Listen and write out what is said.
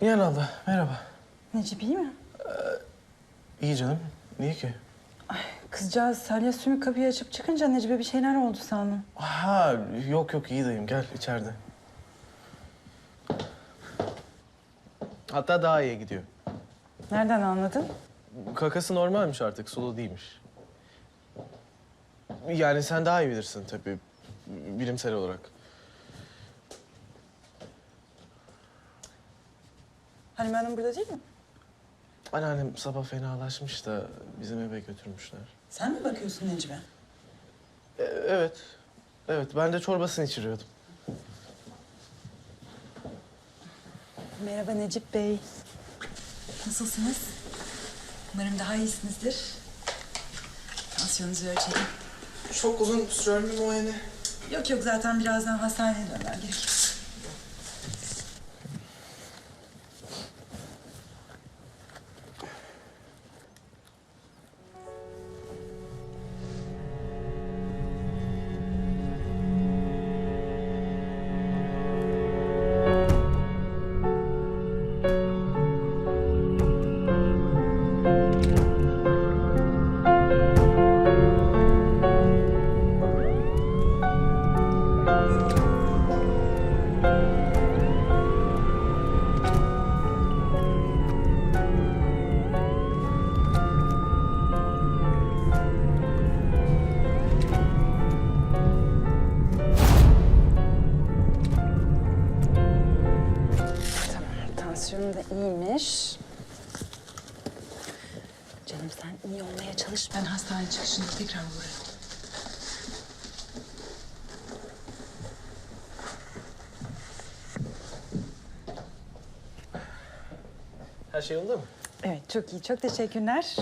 Nihan abla, merhaba. Necip iyi mi? İyi canım. Niye ki? Kızcağız salya sümük kapıyı açıp çıkınca Necip'e bir şeyler oldu sandım. Ha, yok yok iyi dayım. Gel içeride. Hatta daha iyi gidiyor. Nereden anladın? Kakası normalmiş artık, sulu değilmiş. Yani sen daha iyi bilirsin tabii, bilimsel olarak. Halime Hanım burada değil mi? Anneannem sabah fenalaşmış da bizim eve götürmüşler. Sen mi bakıyorsun Necip'e? E, evet, evet. Ben de çorbasını içiriyordum. Merhaba Necip Bey. Nasılsınız? Umarım daha iyisinizdir. Tansiyonunuzu ölçelim. Çok uzun sürer mi muayene? Yok yok zaten birazdan hastaneye dönmem gerekir. Tansiyonun da iyiymiş. Canım sen iyi olmaya çalış. Ben hastane çıkışında tekrar uğrarım. Her şey yolunda mı? Evet çok iyi çok teşekkürler.